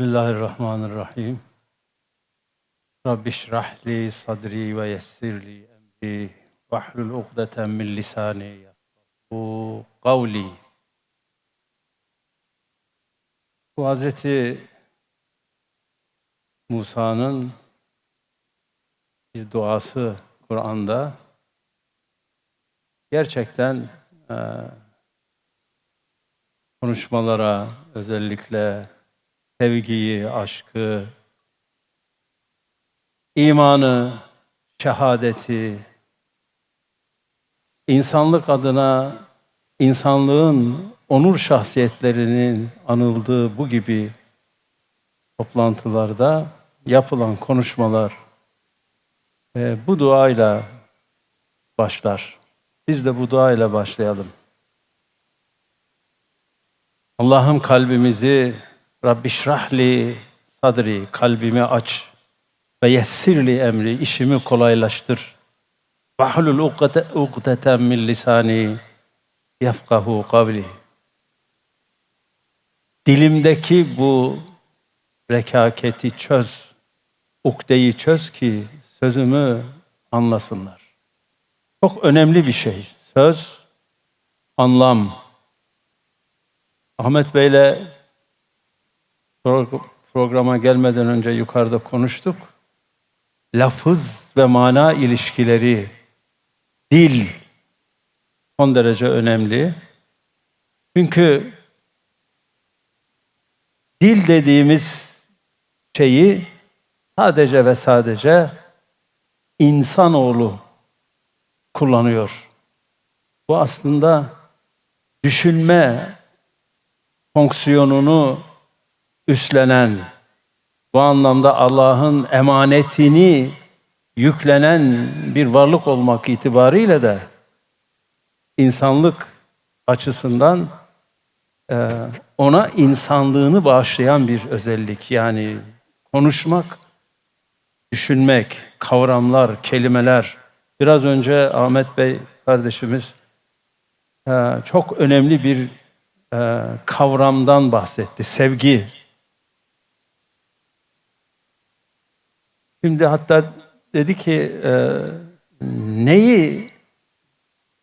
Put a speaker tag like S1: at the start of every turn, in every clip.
S1: Bismillahirrahmanirrahim. Rabbi şrah li sadri ve yessir li emri ve hlul ukdeten min lisani yafkahu kavli. Bu Hazreti Musa'nın bir duası Kur'an'da gerçekten eee, konuşmalara özellikle sevgiyi, aşkı, imanı, şehadeti, insanlık adına insanlığın onur şahsiyetlerinin anıldığı bu gibi toplantılarda yapılan konuşmalar e, bu duayla başlar. Biz de bu duayla başlayalım. Allah'ım kalbimizi Rabbi şrahli sadri kalbimi aç ve yessirli emri işimi kolaylaştır. Vahlul ukdete- ukdeten min lisani yefkahu kavli. Dilimdeki bu rekaketi çöz, ukdeyi çöz ki sözümü anlasınlar. Çok önemli bir şey. Söz, anlam. Ahmet Bey'le programa gelmeden önce yukarıda konuştuk. Lafız ve mana ilişkileri, dil son derece önemli. Çünkü dil dediğimiz şeyi sadece ve sadece insanoğlu kullanıyor. Bu aslında düşünme fonksiyonunu üstlenen, bu anlamda Allah'ın emanetini yüklenen bir varlık olmak itibariyle de insanlık açısından e, ona insanlığını bağışlayan bir özellik. Yani konuşmak, düşünmek, kavramlar, kelimeler. Biraz önce Ahmet Bey kardeşimiz e, çok önemli bir e, kavramdan bahsetti. Sevgi. Şimdi hatta dedi ki e, neyi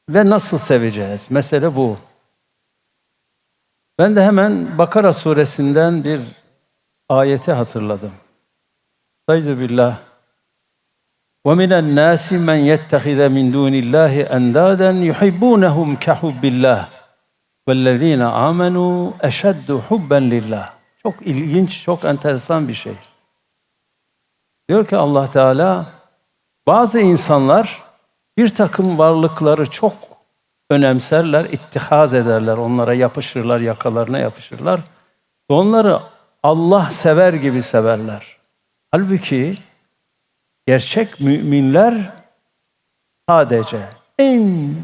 S1: ve nasıl seveceğiz? Mesele bu. Ben de hemen Bakara suresinden bir ayeti hatırladım. Estaizu billah. وَمِنَ النَّاسِ مَنْ يَتَّخِذَ مِنْ دُونِ اللّٰهِ اَنْدَادًا يُحِبُّونَهُمْ كَحُبِّ اللّٰهِ وَالَّذ۪ينَ آمَنُوا اَشَدُّ حُبًّا لِلّٰهِ Çok ilginç, çok enteresan bir şey. Diyor ki Allah Teala, bazı insanlar bir takım varlıkları çok önemserler, ittihaz ederler, onlara yapışırlar, yakalarına yapışırlar. Onları Allah sever gibi severler. Halbuki gerçek müminler sadece en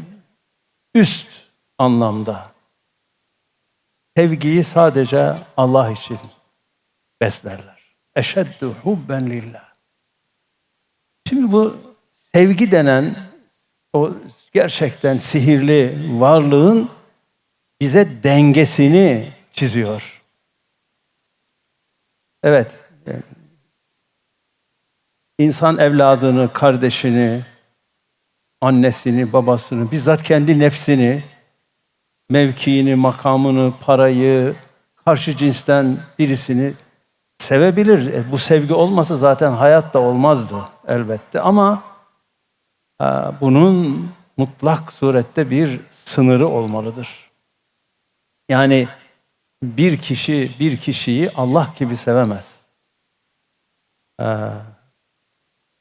S1: üst anlamda sevgiyi sadece Allah için beslerler. Eşeddu hubben lillah. Şimdi bu sevgi denen o gerçekten sihirli varlığın bize dengesini çiziyor. Evet, insan evladını, kardeşini, annesini, babasını, bizzat kendi nefsini, mevkiini, makamını, parayı, karşı cinsten birisini sevebilir. E, bu sevgi olmasa zaten hayat da olmazdı elbette. Ama e, bunun mutlak surette bir sınırı olmalıdır. Yani bir kişi bir kişiyi Allah gibi sevemez. E,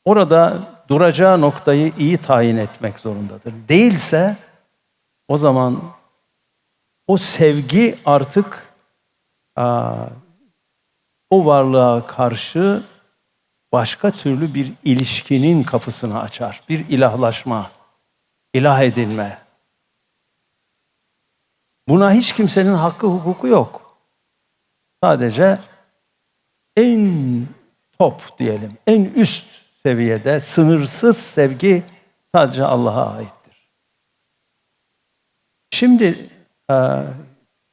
S1: orada duracağı noktayı iyi tayin etmek zorundadır. Değilse o zaman o sevgi artık aa, o varlığa karşı başka türlü bir ilişkinin kapısını açar. Bir ilahlaşma, ilah edilme. Buna hiç kimsenin hakkı hukuku yok. Sadece en top diyelim, en üst seviyede sınırsız sevgi sadece Allah'a aittir. Şimdi e,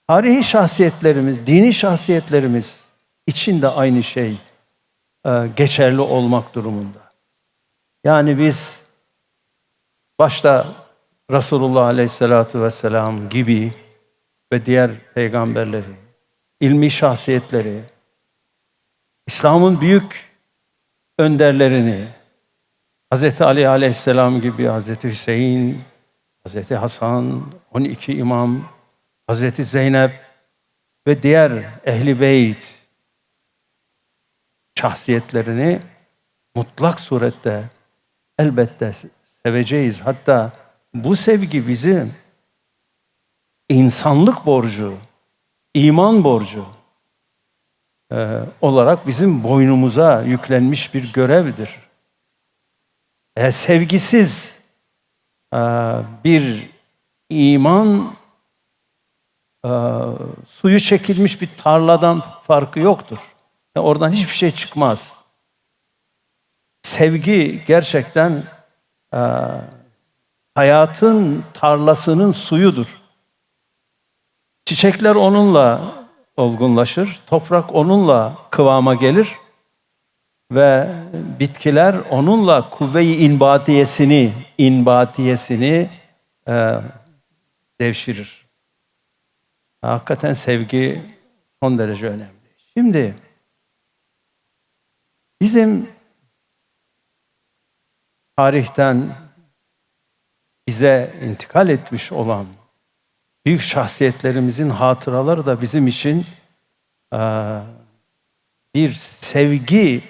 S1: tarihi şahsiyetlerimiz, dini şahsiyetlerimiz için de aynı şey geçerli olmak durumunda. Yani biz başta Resulullah Aleyhisselatü Vesselam gibi ve diğer peygamberleri, ilmi şahsiyetleri, İslam'ın büyük önderlerini, Hz. Ali Aleyhisselam gibi Hz. Hüseyin, Hz. Hasan, 12 imam, Hz. Zeynep ve diğer ehli beyt şahsiyetlerini mutlak surette elbette seveceğiz. Hatta bu sevgi bizim insanlık borcu, iman borcu e, olarak bizim boynumuza yüklenmiş bir görevdir. E, sevgisiz e, bir iman e, suyu çekilmiş bir tarladan farkı yoktur. E, oradan hiçbir şey çıkmaz. Sevgi gerçekten e, hayatın tarlasının suyudur. Çiçekler onunla olgunlaşır, toprak onunla kıvama gelir ve bitkiler onunla kuvve-i inbatiyesini, inbatiyesini e, devşirir. Hakikaten sevgi son derece önemli. Şimdi bizim tarihten bize intikal etmiş olan büyük şahsiyetlerimizin hatıraları da bizim için bir sevgi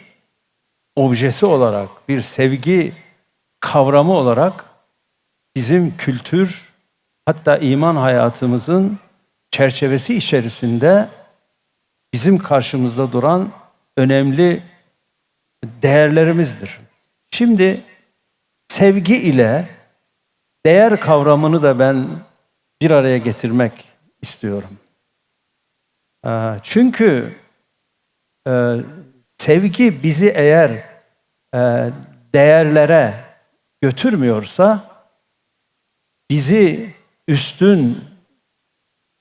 S1: objesi olarak, bir sevgi kavramı olarak bizim kültür hatta iman hayatımızın çerçevesi içerisinde bizim karşımızda duran önemli değerlerimizdir. Şimdi sevgi ile değer kavramını da ben bir araya getirmek istiyorum. Ee, çünkü e, sevgi bizi eğer e, değerlere götürmüyorsa bizi üstün,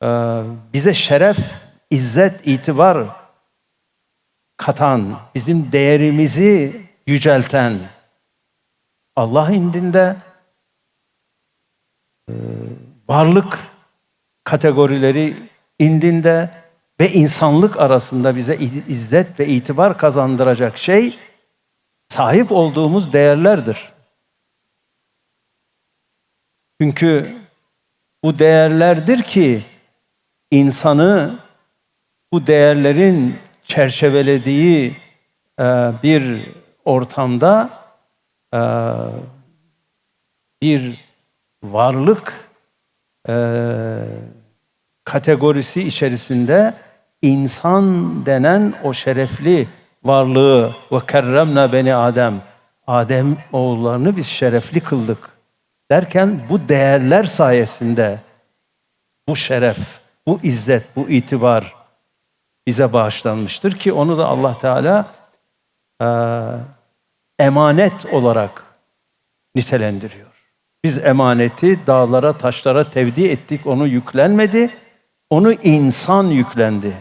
S1: e, bize şeref, izzet, itibar katan, bizim değerimizi yücelten Allah indinde varlık kategorileri indinde ve insanlık arasında bize izzet ve itibar kazandıracak şey sahip olduğumuz değerlerdir. Çünkü bu değerlerdir ki insanı bu değerlerin çerçevelediği e, bir ortamda e, bir varlık e, kategorisi içerisinde insan denen o şerefli varlığı ve kerremna beni Adem Adem oğullarını biz şerefli kıldık. derken bu değerler sayesinde bu şeref, bu izzet, bu itibar bize bağışlanmıştır ki onu da Allah Teala e, emanet olarak nitelendiriyor. Biz emaneti dağlara, taşlara tevdi ettik, onu yüklenmedi. Onu insan yüklendi.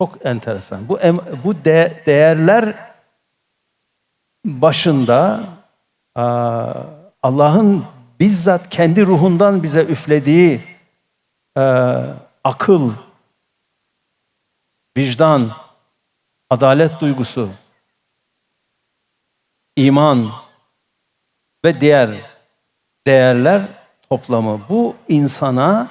S1: Çok enteresan. Bu bu de, değerler başında Allah'ın bizzat kendi ruhundan bize üflediği e, akıl, vicdan, adalet duygusu, iman ve diğer değerler toplamı. Bu insana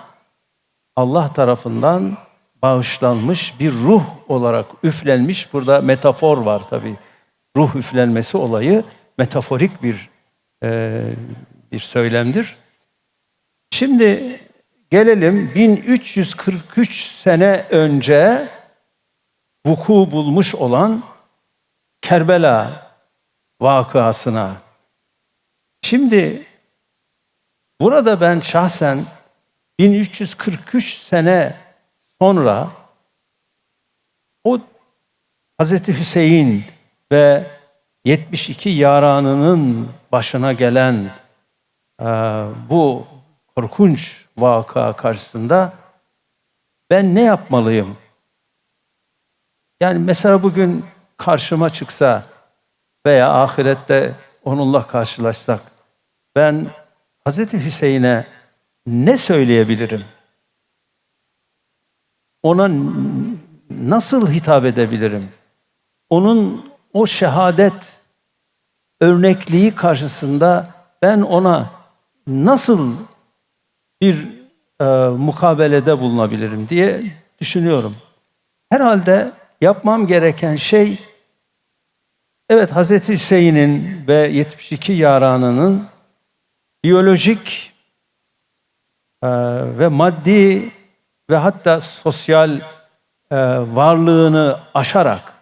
S1: Allah tarafından bağışlanmış bir ruh olarak üflenmiş. Burada metafor var tabi. Ruh üflenmesi olayı metaforik bir e, bir söylemdir. Şimdi gelelim 1343 sene önce vuku bulmuş olan Kerbela vakıasına. Şimdi Burada ben şahsen 1343 sene sonra o Hazreti Hüseyin ve 72 yaranının başına gelen e, bu korkunç vaka karşısında ben ne yapmalıyım? Yani mesela bugün karşıma çıksa veya ahirette onunla karşılaşsak ben Hazreti Hüseyin'e ne söyleyebilirim? Ona nasıl hitap edebilirim? Onun o şehadet örnekliği karşısında ben ona nasıl bir e, mukabelede bulunabilirim diye düşünüyorum. Herhalde yapmam gereken şey evet Hazreti Hüseyin'in ve 72 yaranının biyolojik e, ve maddi ve hatta sosyal e, varlığını aşarak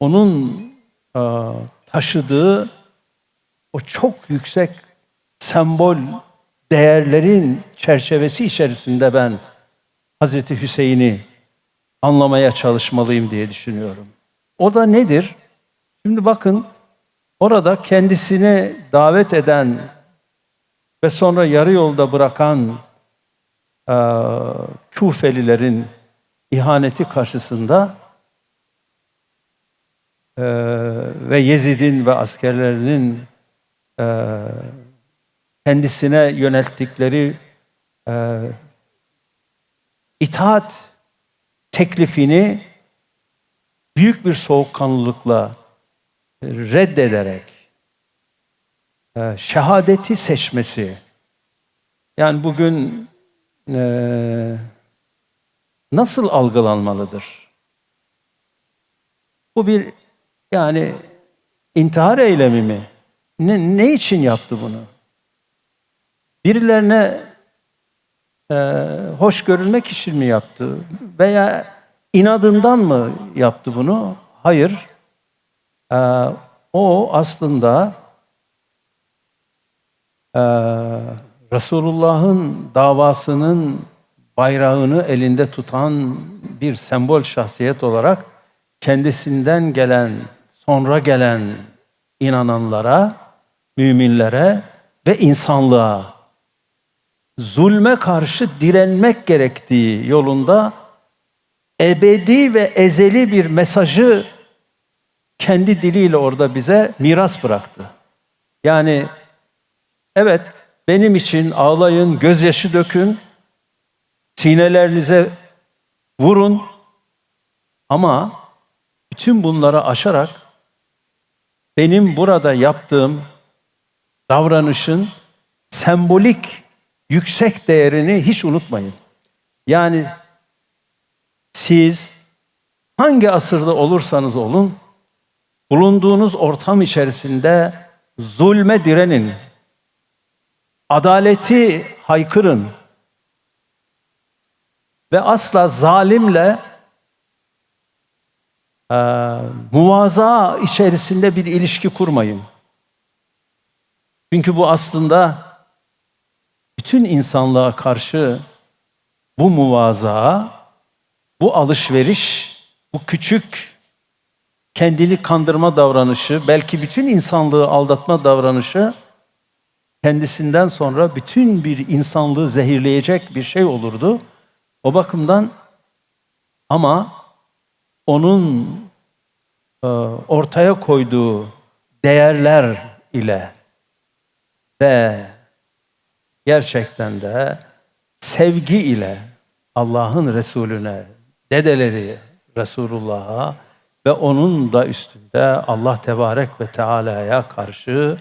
S1: onun e, taşıdığı o çok yüksek sembol değerlerin çerçevesi içerisinde ben Hazreti Hüseyin'i anlamaya çalışmalıyım diye düşünüyorum. O da nedir? Şimdi bakın orada kendisini davet eden ve sonra yarı yolda bırakan e, Kufelilerin ihaneti karşısında e, ve Yezid'in ve askerlerinin e, kendisine yönelttikleri e, itaat teklifini büyük bir soğukkanlılıkla reddederek e, şehadeti seçmesi. Yani bugün e, nasıl algılanmalıdır? Bu bir yani intihar eylemi mi? Ne, ne için yaptı bunu? Birilerine e, hoş görünmek için mi yaptı? Veya inadından mı yaptı bunu? Hayır. E, o aslında e, Resulullah'ın davasının bayrağını elinde tutan bir sembol şahsiyet olarak kendisinden gelen, sonra gelen inananlara, müminlere ve insanlığa zulme karşı direnmek gerektiği yolunda ebedi ve ezeli bir mesajı kendi diliyle orada bize miras bıraktı. Yani evet benim için ağlayın, gözyaşı dökün, sinelerinize vurun ama bütün bunları aşarak benim burada yaptığım davranışın sembolik yüksek değerini hiç unutmayın. Yani siz hangi asırda olursanız olun, bulunduğunuz ortam içerisinde zulme direnin, adaleti haykırın ve asla zalimle e, muvaza içerisinde bir ilişki kurmayın. Çünkü bu aslında bütün insanlığa karşı bu muvaza, bu alışveriş, bu küçük kendini kandırma davranışı, belki bütün insanlığı aldatma davranışı kendisinden sonra bütün bir insanlığı zehirleyecek bir şey olurdu. O bakımdan ama onun e, ortaya koyduğu değerler ile ve gerçekten de sevgi ile Allah'ın Resulüne, dedeleri Resulullah'a ve onun da üstünde Allah Tebarek ve Teala'ya karşı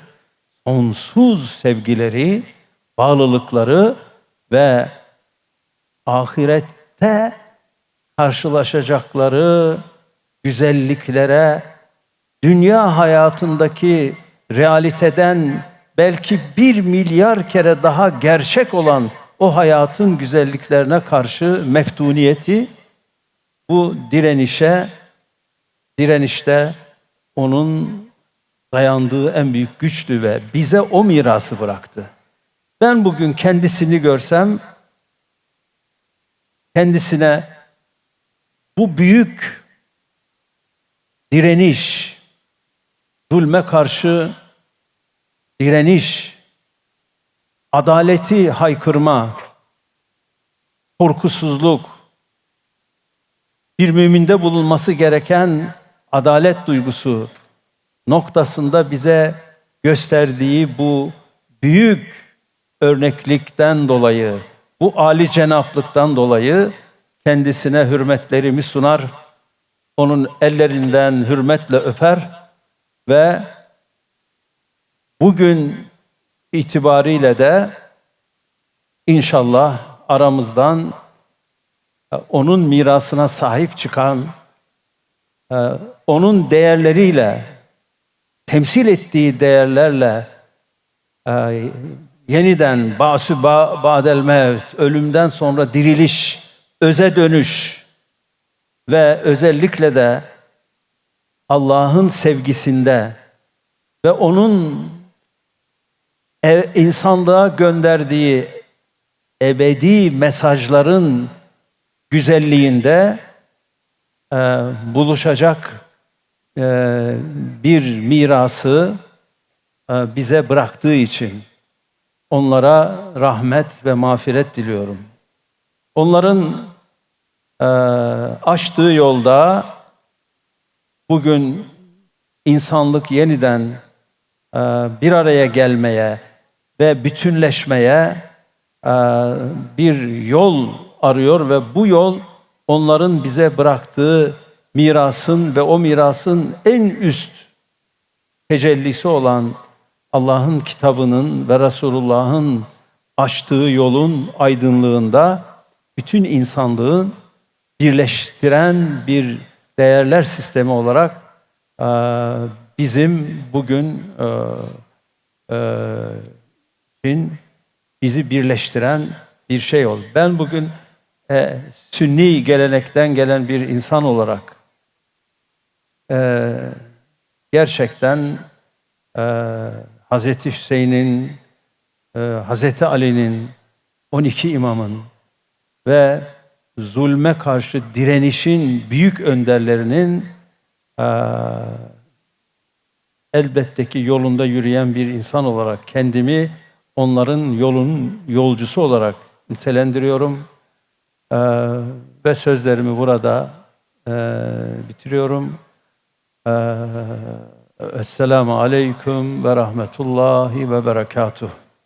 S1: sonsuz sevgileri, bağlılıkları ve ahirette karşılaşacakları güzelliklere, dünya hayatındaki realiteden belki bir milyar kere daha gerçek olan o hayatın güzelliklerine karşı meftuniyeti bu direnişe, direnişte onun dayandığı en büyük güçtü ve bize o mirası bıraktı. Ben bugün kendisini görsem kendisine bu büyük direniş, zulme karşı direniş, adaleti haykırma, korkusuzluk, bir müminde bulunması gereken adalet duygusu noktasında bize gösterdiği bu büyük örneklikten dolayı, bu âli cenaplıktan dolayı kendisine hürmetlerimi sunar, onun ellerinden hürmetle öper ve bugün itibariyle de inşallah aramızdan e, onun mirasına sahip çıkan, e, onun değerleriyle, temsil ettiği değerlerle e, yeniden basü ba, badel mevt, ölümden sonra diriliş, öze dönüş ve özellikle de Allah'ın sevgisinde ve onun e, insanlığa gönderdiği ebedi mesajların güzelliğinde e, buluşacak e, bir mirası e, bize bıraktığı için onlara rahmet ve mağfiret diliyorum. Onların e, açtığı yolda bugün insanlık yeniden e, bir araya gelmeye ve bütünleşmeye e, bir yol arıyor ve bu yol onların bize bıraktığı mirasın ve o mirasın en üst tecellisi olan Allah'ın kitabının ve Resulullah'ın açtığı yolun aydınlığında bütün insanlığın birleştiren bir değerler sistemi olarak e, bizim bugün e, e, için bizi birleştiren bir şey oldu. Ben bugün e, sünni gelenekten gelen bir insan olarak e, gerçekten e, Hazreti Hüseyin'in, e, Hazreti Ali'nin, 12 imamın ve zulme karşı direnişin büyük önderlerinin e, elbette ki yolunda yürüyen bir insan olarak kendimi onların yolun yolcusu olarak nitelendiriyorum. Ee, ve sözlerimi burada e, bitiriyorum. Ee, Esselamu Aleyküm ve Rahmetullahi ve Berekatuhu.